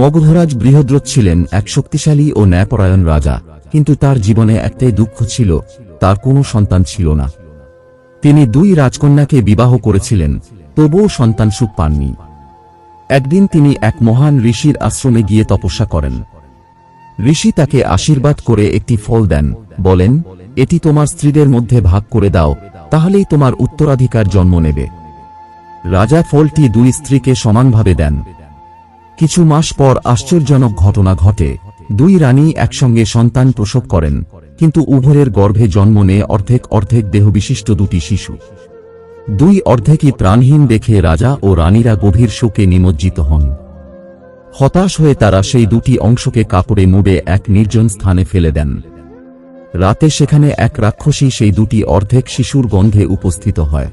মগধরাজ বৃহদ্রথ ছিলেন এক শক্তিশালী ও ন্যায়পরায়ণ রাজা, কিন্তু তার জীবনে একটাই দুঃখ ছিল, তার কোনো সন্তান ছিল না। তিনি দুই রাজকন্যাকে বিবাহ করেছিলেন, তবুও সন্তান সুখ পাননি। একদিন তিনি এক মহান ঋষির আশ্রমে গিয়ে তপস্যা করেন। ঋষি তাকে আশীর্বাদ করে একটি ফল দেন, বলেন, এটি তোমার স্ত্রীদের মধ্যে ভাগ করে দাও, তাহলেই তোমার উত্তরাধিকার জন্ম নেবে। রাজা ফলটি দুই স্ত্রীকে সমানভাবে দেন। কিছু মাস পর আশ্চর্যজনক ঘটনা ঘটে। দুই রানী একসঙ্গে সন্তান প্রসব করেন, কিন্তু উভয়ের গর্ভে জন্ম নেয় অর্ধেক অর্ধেক দেহবিশিষ্ট দুটি শিশু। দুই অর্ধেকই প্রাণহীন দেখে রাজা ও রানীরা গভীর শোকে নিমজ্জিত হন। হতাশ হয়ে তারা সেই দুটি অংশকে কাপড়ে মুড়ে এক নির্জন স্থানে ফেলে দেন। রাতে সেখানে এক রাক্ষসী সেই দুটি অর্ধেক শিশুর গন্ধে উপস্থিত হয়।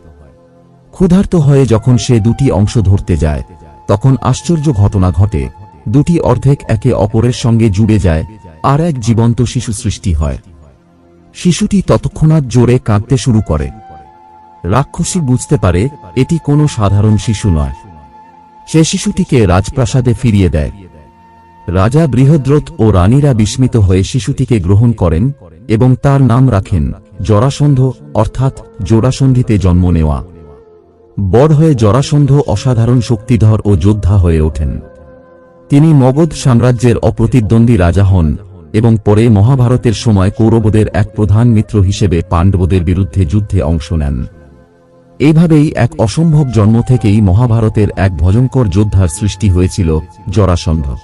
ক্ষুধার্ত হয়ে যখন সে দুটি অংশ ধরতে যায় তখন আশ্চর্য ঘটনা ঘটে। দুটি অর্ধেক একে অপরের সঙ্গে জুড়ে যায়, আর এক জীবন্ত শিশু সৃষ্টি হয়। শিশুটি তৎক্ষণাৎ জোরে কাঁদতে শুরু করে। রাক্ষসী বুঝতে পারে এটি কোনো সাধারণ শিশু নয়। সে শিশুটিকে রাজপ্রাসাদে ফিরিয়ে দেয়। রাজা বৃহদ্রথ ও রানীরা বিস্মিত হয়ে শিশুটিকে গ্রহণ করেন এবং তার নাম রাখেন জরাসন্ধ, অর্থাৎ জোড়াসন্ধিতে জন্ম নেওয়া। বড় হয়ে জরাসন্ধ অসাধারণ শক্তিধর ও যোদ্ধা হয়ে ওঠেন। তিনি মগধ সাম্রাজ্যের অপ্রতিদ্বন্দ্বী রাজা হন এবং পরে মহাভারতের সময় কৌরবদের এক প্রধান মিত্র হিসেবে পাণ্ডবদের বিরুদ্ধে যুদ্ধে অংশ নেন। এইভাবেই এক অসম্ভব জন্ম থেকেই মহাভারতের এক ভয়ঙ্কর যোদ্ধার সৃষ্টি হয়েছিল জরাসন্ধ।